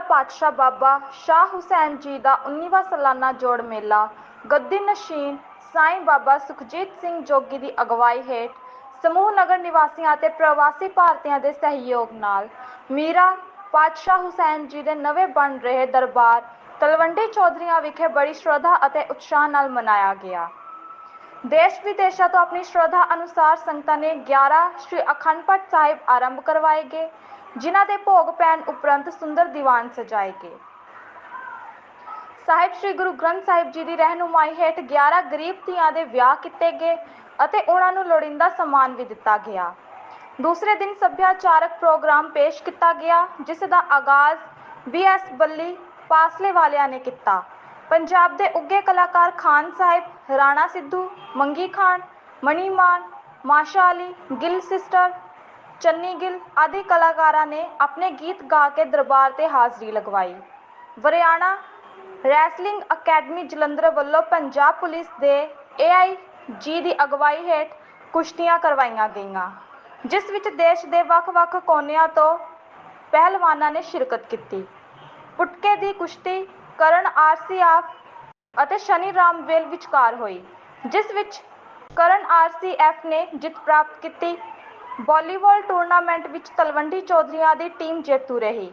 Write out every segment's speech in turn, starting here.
ਪਾਤਸ਼ਾਹ ਬਾਬਾ ਸ਼ਾਹ ਹੁਸੈਨ ਜੀ ਦਾ 19ਵਾਂ ਸਾਲਾਨਾ ਜੋੜ ਮੇਲਾ। ਗੱਦੀ ਨਸ਼ੀਨ ਸਾਈਂ ਬਾਬਾ ਸੁਖਜੀਤ ਸਿੰਘ ਜੋਗੀ ਦੀ ਅਗਵਾਈ ਹੇਠ ਸਮੂਹ ਨਗਰ ਨਿਵਾਸੀਆਂ ਅਤੇ ਪ੍ਰਵਾਸੀ ਭਾਰਤੀਆਂ ਦੇ ਸਹਿਯੋਗ ਨਾਲ ਮੀਰਾ ਪਾਤਸ਼ਾਹ ਹੁਸੈਨ ਜੀ ਦੇ ਨਵੇਂ ਬਣ ਰਹੇ ਦਰਬਾਰ ਤਲਵੰਡੀ ਚੌਧਰੀਆਂ ਵਿਖੇ ਬੜੀ ਸ਼ਰਧਾ ਅਤੇ ਉਤਸ਼ਾਹ ਨਾਲ ਮਨਾਇਆ ਗਿਆ। ਦੇਸ਼ ਵਿਦੇਸ਼ਾਂ ਤੋਂ ਆਪਣੀ ਸ਼ਰਧਾ ਅਨੁਸਾਰ ਸੰਗਤਾਂ ਨੇ 11 ਸ਼੍ਰੀ ਅਖੰਡ ਪਾਠ ਸਾਹਿਬ ਆਰੰਭ ਕਰਵਾਏ ਗਏ। ਜਿਨ੍ਹਾਂ ਦੇ ਭੋਗ ਪੈਣ ਉਪਰੰਤ ਸੁੰਦਰ ਦੀਵਾਨ ਸਜਾਏ ਗਏ ਸਾਹਿਬ ਸ੍ਰੀ ਗੁਰੂ ਗ੍ਰੰਥ ਸਾਹਿਬ ਜੀ ਦੀ ਰਹਿਨੁਮਾਈ ਹੇਠ 11 ਗਰੀਬ ਧੀਆਂ ਦੇ ਵਿਆਹ ਕੀਤੇ ਗਏ ਅਤੇ ਉਹਨਾਂ ਨੂੰ ਲੋੜੀਂਦਾ ਸਨਮਾਨ ਵੀ ਦਿੱਤਾ ਗਿਆ। ਦੂਸਰੇ ਦਿਨ ਸੱਭਿਆਚਾਰਕ ਪ੍ਰੋਗਰਾਮ ਪੇਸ਼ ਕੀਤਾ ਗਿਆ, ਜਿਸ ਦਾ ਆਗਾਜ਼ ਬੀਐਸ ਬੱਲੀ ਪਾਸਲੇ ਵਾਲਿਆਂ ਨੇ ਕੀਤਾ। ਪੰਜਾਬ ਦੇ ਉੱਗੇ ਕਲਾਕਾਰ ਖਾਨ ਸਾਹਿਬ, ਰਾਣਾ ਸਿੱਧੂ, ਮੰਗੀ ਖਾਨ ਮਣੀ ਮਾਨ, ਮਾਸ਼ਾ ਅਲੀ, ਗਿੱਲ ਸਿਸਟਰ ਚੰਨੀ ਗਿੱਲ ਆਦਿ ਕਲਾਕਾਰਾਂ ਨੇ ਆਪਣੇ ਗੀਤ ਗਾ ਕੇ ਦਰਬਾਰ ਤੇ ਹਾਜ਼ਰੀ ਲਗਵਾਈ। ਵਰਿਆਣਾ ਰੈਸਲਿੰਗ ਅਕੈਡਮੀ ਜਲੰਧਰ ਵੱਲੋਂ ਪੰਜਾਬ ਪੁਲਿਸ ਦੇ ਏਆਈ ਜੀ ਦੀ ਅਗਵਾਈ ਹੇਠ ਕੁਸ਼ਤੀਆਂ ਕਰਵਾਈਆਂ ਗਈਆਂ, ਜਿਸ ਵਿੱਚ ਦੇਸ਼ ਦੇ ਵੱਖ-ਵੱਖ ਕੋਨਿਆਂ ਤੋਂ ਪਹਿਲਵਾਨਾਂ ਨੇ ਸ਼ਿਰਕਤ ਕੀਤੀ। ਪੁਟਕੇ ਦੀ ਕੁਸ਼ਤੀ ਕਰਨ ਆਰਸੀਐਫ ਅਤੇ ਸ਼ਨੀ ਰਾਮ ਵੇਲ ਵਿਚਕਾਰ ਹੋਈ, ਜਿਸ ਵਿੱਚ ਕਰਨ ਆਰਸੀਐਫ ਨੇ ਜਿੱਤ ਪ੍ਰਾਪਤ ਕੀਤੀ। ਵਾਲੀਬਾਲ ਟੂਰਨਾਮੈਂਟ ਵਿੱਚ ਤਲਵੰਡੀ ਚੌਧਰੀਆਂ ਦੀ ਟੀਮ ਜੇਤੂ ਰਹੀ।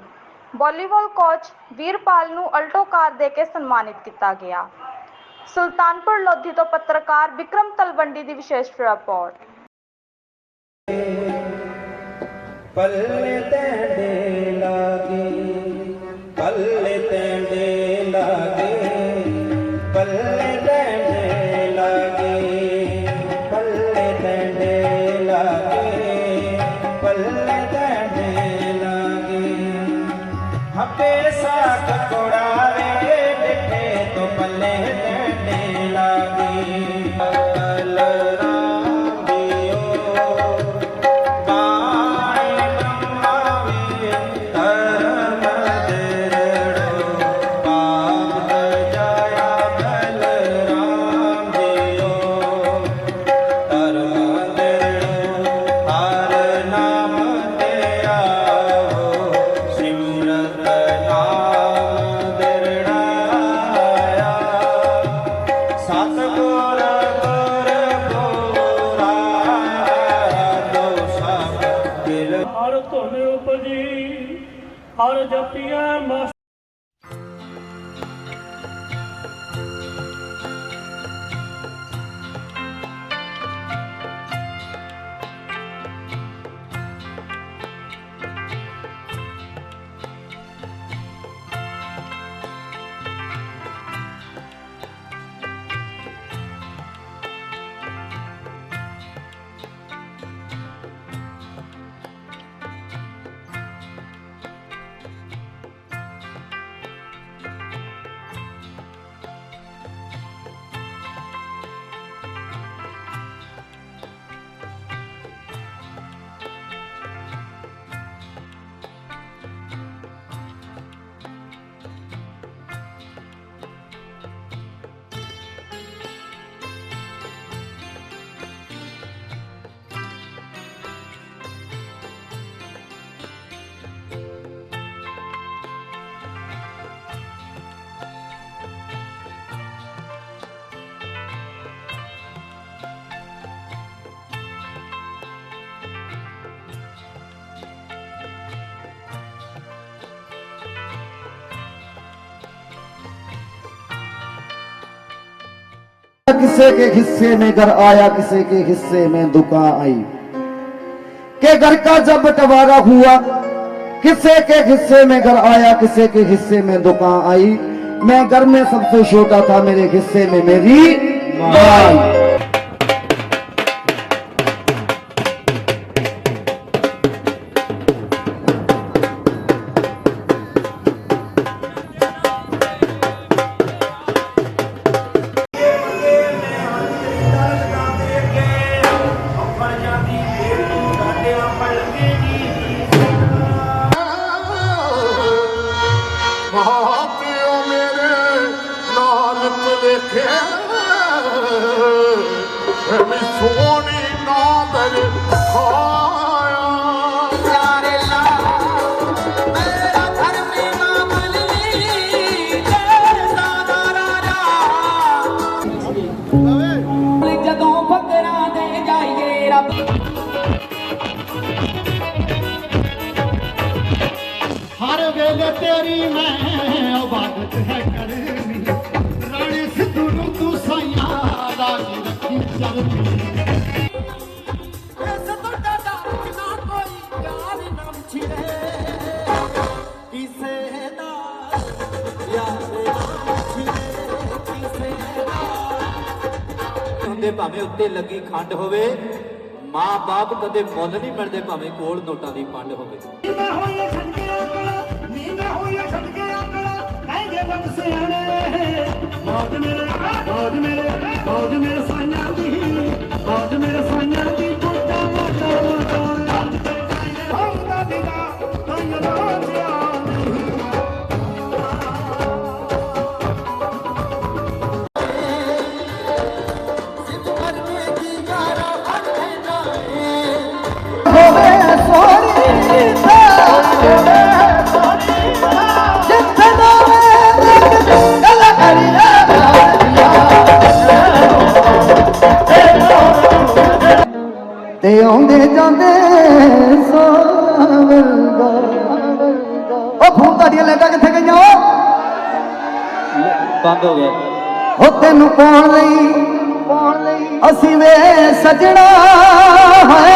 ਵਾਲੀਬਾਲ ਕੋਚ ਵੀਰਪਾਲ ਨੂੰ ਅਲਟੋ ਕਾਰ ਦੇ ਕੇ ਸਨਮਾਨਿਤ ਕੀਤਾ ਗਿਆ। ਸੁਲਤਾਨਪੁਰ ਲੋਧੀ ਤੋਂ ਪੱਤਰਕਾਰ ਵਿਕਰਮ ਤਲਵੰਡੀ ਦੀ ਵਿਸ਼ੇਸ਼ ਰਿਪੋਰਟ। ਪੱਲੇ ਤੈਂਡੇ ਲਾਗੇ, ਪੱਲੇ ਤੈਂਡੇ ਲਾਗੇ, ਪੱਲੇ ਲਾਗੇ ਜਪੀਐ किसी के हिस्से में घर आया किसी के हिस्से में दुकान आई के घर का जब बंटवारा हुआ किसी के हिस्से में घर आया किसी के हिस्से में दुकान आई मैं घर में सबसे छोटा था मेरे हिस्से में मेरी माँ ਮੈਂ ਸੋਹਣੇ ਨਾਦਰ ਖਾਇਆ ਪਿਆਰੇ ਲਾ ਮੇਰਾ ਧਰਮੀ ਮਾਮਲੀ ਜੈਸਾ ਦਾ ਰਾਜਾ। ਜਦੋਂ ਫਕਰਾਂ ਦੇ ਜਾਈਏ ਰੱਬ। ਹਰ ਵੇਲੇ ਤੇਰੀ ਮੈਂ ਆਵਾਜ਼ ਹੈ ਹੁੰਦੇ ਭਾਵੇਂ ਉੱਤੇ ਲੱਗੀ ਖੰਡ ਹੋਵੇ, ਮਾਂ ਬਾਪ ਕਦੇ ਮੁੱਲ ਨਹੀਂ ਮਿਲਦੇ, ਭਾਵੇਂ ਕੋਲ ਨੋਟਾਂ ਦੀ ਪੰਡ ਹੋਵੇ। ਨੀਂਦਾਂ ਹੋਈਆਂ ਛੱਡਕੇ ਆਕੜਾ ਨੀਂਦਾਂ ਹੋਈਆਂ ਛੱਡਕੇ ਆਕੜਾ ਕਹਿੰਦੇ ਬੰਦ ਸਿਆਣੇ। ਮੌਜ ਮੇਰੇ ਮੌਜ ਮੇਰੇ ਮੌਜ ਮੇਰੇ ਮੇਰੇ ਸਾਈਆਂ ਲੈਟਾਂ ਕਿੱਥੇ ਗਈਆਂ ਓ? ਬੰਦ ਹੋ ਗਿਆ ਉਹ ਤੈਨੂੰ ਪਾਉਣ ਲਈ ਪਾਉਣ ਲਈ ਅਸੀਂ ਵੇ ਸਜਣਾ ਹੈ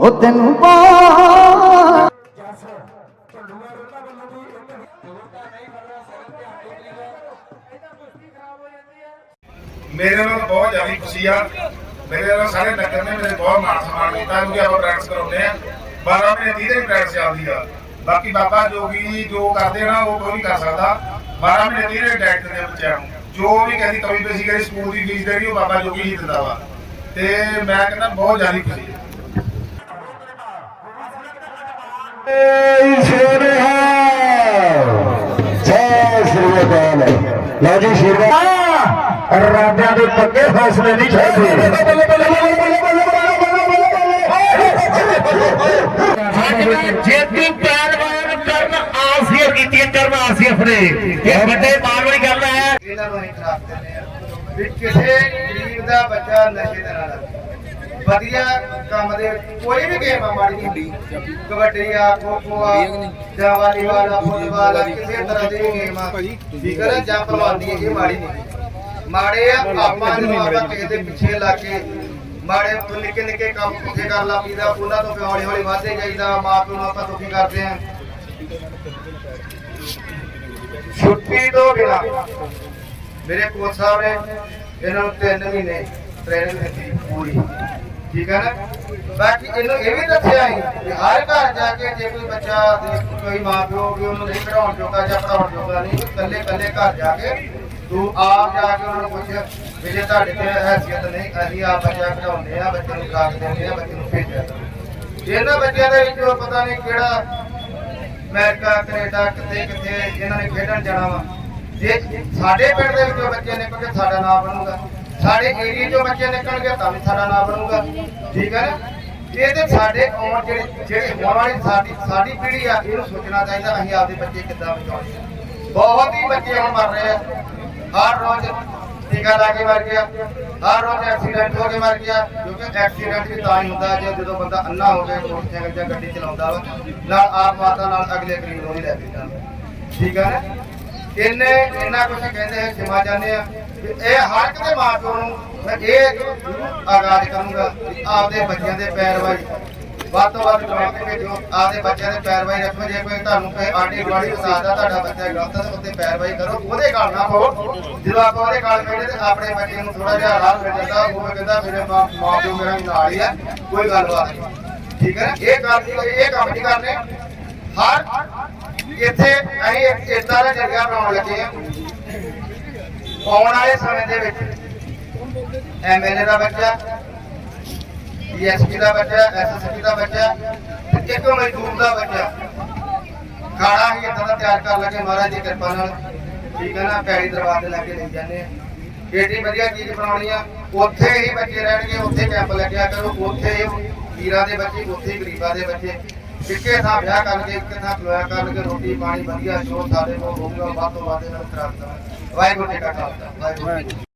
ਉਹ ਤੈਨੂੰ ਪਾਉਣ ਸਾਰੇ ਨਗਰ ਨੇ ਮੇਰੇ ਬਹੁਤ ਮਾਣ ਸਨਮਾਨ ਕੀਤਾ ਕਿਉਂਕਿ ਆਪਾਂ ਪ੍ਰੈਕਟਿਸ ਕਰਾਉਂਦੇ ਆ 12 ਮਹੀਨੇ ਦੀ ਦੇ ਪ੍ਰੈਕਟਿਸ ਚੱਲਦੀ ਆ। ਬਾਕੀ ਬਾਬਾ ਜੋਗੀ ਜੋ ਕਰਦੇ ਨਾ ਉਹ ਕੋਈ ਕਰ ਸਕਦਾ। 12 ਮਹੀਨੇ ਦੀ ਦੇ ਡਾਇਟ ਦੇ ਬੱਚਿਆਂ ਨੂੰ ਜੋ ਵੀ ਕਹਿੰਦੀ ਕਵੀ ਪੇਸ਼ੀ ਕਰੀ ਸਕੂਲ ਦੀ ਫੀਸ ਦੇ ਰਹੀ ਉਹ ਬਾਬਾ ਜੋਗੀ ਹੀ ਦਿੰਦਾ ਵਾ। ਤੇ ਮੈਂ ਕਹਿੰਦਾ ਬਹੁਤ ਜ਼ਿਆਦਾ ਖੁਸ਼ੀ ਹੈ ਜੈ ਸ਼੍ਰੀ ਅਕਾਲ। ਲਓ ਜੀ ਸ਼ੇਰਵਾ ਰਾਜਿਆਂ ਦੇ ਪੱਕੇ ਫੈਸਲੇ ਨਹੀਂ ਛੱਡਦੇ ਜੇਤੂ ਪਹਿਲਵਾਨ ਕਰਨ ਆਸੀਆ ਕੀਤੀ ਕਰਨ ਆਸੀਫ ਨੇ। ਇਹ ਵੱਡੇ ਮਾਣ ਵਾਲੀ ਗੱਲ ਹੈ। ਇਹਨਾਂ ਨੂੰ ਅਸੀਂ ਦਿੰਦੇ ਆ, ਵੀ ਕਿਸੇ ਗਰੀਬ ਦਾ ਬੱਚਾ ਨਸ਼ੇ ਦੇ ਨਾਲ ਵਧੀਆ ਕੰਮ ਦੇ ਕੋਈ ਵੀ ਗੇਮ ਆ, ਮਾੜੀ ਹੁੰਦੀ ਕਬੱਡੀ ਆ ਖੋ ਖੋ ਆ, ਜਾਂ ਵਾਲੀਬਾਲ ਆ, ਫੁੱਟਬਾਲ ਆ, ਕਿਸੇ ਤਰ੍ਹਾਂ ਦੀ ਗੇਮ ਆ। ਠੀਕ ਹੈ ਜਾਂ ਭਲਵਾਨੀ ਇਹ ਮਾੜੀ ਨਹੀਂ ਮਾੜੇ ਆ, ਆਪਾਂ ਨੂੰ ਆਪਾਂ ਕਿਸੇ ਦੇ ਪਿੱਛੇ ਲਾ ਕੇ ਮਾੜੇ ਤੋਂ ਨਿੱਕੇ ਨਿੱਕੇ ਕੰਮ ਪੁੱਠੇ ਕਰ ਲਾ ਪੀਦਾ, ਉਹਨਾਂ ਤੋਂ ਫਿਰ ਹੌਲੀ ਹੌਲੀ ਵਧਦੇ ਜਾਈਦਾ, ਮਾਂ ਪਿਓ ਨੂੰ ਆਪਾਂ ਦੁਖੀ ਕਰਦੇ ਆ। ਛੁੱਟੀ ਤੋਂ ਬਿਨਾ ਮੇਰੇ ਕੋਚ ਸਾਹਿਬ ਨੇ ਇਹਨਾਂ ਨੂੰ 3 ਮਹੀਨੇ ਟ੍ਰੇਨਿੰਗ ਦਿੱਤੀ ਪੂਰੀ। ਠੀਕ ਹੈ ਨਾ? ਬਾਕੀ ਇਹਨੂੰ ਇਹ ਵੀ ਦੱਸਿਆ ਹੈ ਕਿ ਹਰ ਘਰ ਜਾ ਕੇ ਜੇ ਕੋਈ ਬੱਚਾ, ਕੋਈ ਮਾਂ ਪਿਓ ਵੀ ਉਹਨੂੰ ਨਹੀਂ ਪੜਾਉਣ ਜੋਗਾ ਜਾਂ ਪੜਾਉਣ ਜੋਗਾ ਨਹੀਂ, ਇਕੱਲੇ ਇਕੱਲੇ ਘਰ ਜਾ ਕੇ ਤੂੰ ਆਪ ਜਾ ਕੇ ਉਹਨਾਂ ਨੂੰ ਪੁੱਛ ਵੀ ਜੇ ਤੁਹਾਡੇ ਤੇ ਹੈਸੀਅਤ ਨਹੀਂ, ਅਸੀਂ ਆਪ ਬੱਚਾ ਪੜਾਉਂਦੇ ਆ ਬੱਚੇ ਨੂੰ ਖਰਾਕ ਦਿੰਦੇ ਆ ਬੱਚੇ ਨੂੰ ਭੇਜਿਆ ਇਹਨਾਂ ਬੱਚਿਆਂ ਦੇ ਵਿੱਚੋਂ ਪਤਾ ਨਹੀਂ ਕਿਹੜਾ ਅਮਰੀਕਾ, ਕੈਨੇਡਾ ਕਿੱਥੇ ਕਿੱਥੇ ਇਹਨਾਂ ਨੇ ਖੇਡਣ ਜਾਣਾ ਵਾ। ਜੇ ਸਾਡੇ ਪਿੰਡ ਦੇ ਵਿੱਚੋਂ ਬੱਚੇ ਨਿਕਲਣਗੇ ਸਾਡਾ ਨਾਮ ਬਣੂਗਾ, ਸਾਡੇ ਏਰੀਆ ਚੋਂ ਬੱਚੇ ਨਿਕਲਣਗੇ ਤਾਂ ਵੀ ਸਾਡਾ ਨਾਮ ਬਣੂਗਾ। ਠੀਕ ਹੈ ਨਾ? ਇਹ ਤੇ ਸਾਡੇ ਆਉਣ ਜਿਹੜੇ ਜਿਹੜੇ ਹੋਣ ਵਾਲੀ ਸਾਡੀ ਸਾਡੀ ਪੀੜ੍ਹੀ ਆ, ਇਹਨੂੰ ਸੋਚਣਾ ਚਾਹੀਦਾ ਅਸੀਂ ਆਪਦੇ ਬੱਚੇ ਕਿੱਦਾਂ ਬਚਾਉਣੇ ਬਹੁਤ ਹੀ ਬੱਚੇ ਹੁਣ ਮਰ ਰਹੇ ਆ। ਹਰ ਰੋਜ਼ ਟੀਕਾ ਲਾ ਕੇ ਮਰ ਗਿਆ, ਹਰ ਰੋਜ਼ ਐਕਸੀਡੈਂਟ ਹੋ ਕੇ ਮਰ ਗਿਆ, ਕਿਉਂਕਿ ਐਕਸੀਡੈਂਟ ਵੀ ਤਾਂ ਹੀ ਹੁੰਦਾ ਜੇ ਜਦੋਂ ਬੰਦਾ ਅੰਨਾ ਹੋ ਕੇ ਮੋਟਰਸਾਈਕਲ ਜਾਂ ਗੱਡੀ ਚਲਾਉਂਦਾ ਵਾ, ਨਾਲ ਆਪ ਮਾਤਾ ਨਾਲ ਅਗਲੇ ਗਰੀਬ ਨੂੰ ਨਹੀਂ ਲੈ ਕੇ ਜਾਂਦਾ। ਠੀਕ ਹੈ ਨਾ? ਇਹਨੇ ਇੰਨਾ ਕੁਝ ਕਹਿੰਦੇ ਹੈ ਜਮਾ ਜਾਂਦੇ ਆ ਇਹ ਹਰ ਇੱਕ ਦੇ ਮਾਂ ਪਿਓ ਨੂੰ ਮੈਂ ਇਹ ਆਗਾਜ਼ ਕਰੂੰਗਾ ਆਪਦੇ ਬੱਚਿਆਂ ਦੇ ਪੈਰ ਪੈਰਵਾਈ ਵੱਧ ਤੋਂ ਵੱਧ ਕਮੈਂਟ ਭੇਜੋ ਆਪਦੇ ਬੱਚਿਆਂ ਦੇ ਪੈਰਵਾਈ ਰੱਖੋ, ਜੇ ਕੋਈ ਤੁਹਾਨੂੰ ਕੋਈ ਆਂਟੀ ਗਵਾੜੀ ਦੱਸਦਾ ਤੁਹਾਡਾ ਬੱਚਾ ਗਲਤ ਹੈ ਉੱਤੇ ਪੈਰਵਾਈ ਕਰੋ। ਉਹਦੇ ਗੱਲ ਨਾ ਪਾਓ ਜਦੋਂ ਆਪਾਂ ਉਹਦੇ ਗੱਲ ਕਹਿੰਦੇ ਤੇ ਆਪਣੇ ਬੱਚੇ ਨੂੰ ਥੋੜਾ ਜਿਹਾ ਰਾਹ ਮਿਲ ਉਹ ਕਹਿੰਦਾ, ਮੇਰੇ ਮਾਂ ਪਿਓ ਮੇਰਾ ਨਾਲ ਹੀ ਹੈ, ਕੋਈ ਗੱਲਬਾਤ ਨਹੀਂ। ਠੀਕ ਹੈ ਇਹ ਗੱਲ ਇਹ ਕੰਮ ਨਹੀਂ ਕਰਨੇ। ਹਰ ਇੱਥੇ ਅਸੀਂ ਇਦਾਂ ਦਾ ਜਗ੍ਹਾ ਬਣਾਉਣ ਲੱਗੇ ਆ ਆਉਣ ਵਾਲੇ ਸਮੇਂ ਦੇ ਵਿੱਚ ਐਮਐਲਏ ਦਾ ਬੱਚਾ ਡੀਐਸਪੀ ਦਾ ਬੱਚਾ ਐਸਐਸਪੀ ਦਾ ਬੱਚਾ ਤੇ ਇੱਕ ਮਜ਼ਦੂਰ ਦਾ ਬੱਚਾ ਖਾਣਾ ਹੀ ਇਦਾਂ ਦਾ ਤਿਆਰ ਕਰ ਲਗੇ ਮਹਾਰਾਜ ਦੀ ਕਿਰਪਾ ਨਾਲ। ਠੀਕ ਹੈ ਨਾ ਪੈੜੀ ਦਰਬਾਰ ਤੇ ਲੈ ਕੇ ਲੈ ਜਾਂਦੇ ਆ। ਏਡੀ ਵਧੀਆ ਚੀਜ਼ ਬਣਾਉਣੀ ਆ। ਉੱਥੇ ਹੀ ਬੱਚੇ ਰਹਿਣਗੇ, ਉੱਥੇ ਕੈਂਪ ਲੱਗਿਆ ਕਰੋ, ਉੱਥੇ ਵੀਰਾਂ ਦੇ ਬੱਚੇ, ਉੱਥੇ ਗਰੀਬਾਂ ਦੇ ਬੱਚੇ। ਇੱਕੇ ਥਾਂ ਵਿਆਹ ਕਰਕੇ ਇੱਕੇ ਥਾਂ ਖਲੋਇਆ ਕਰਨਗੇ ਰੋਟੀ ਪਾਣੀ ਵਧੀਆ, ਜੋ ਸਾਡੇ ਕੋਲ ਹੋਊਗਾ, ਵੱਧ ਤੋਂ ਵੱਧ ਇਹਨਾਂ ਨੂੰ ਕਰਾ ਵਾਹਿਗੁਰੂ ਜੀ ਕਾ ਖਾਲਸਾ, ਵਾਹਿਗੁਰੂ ਜੀ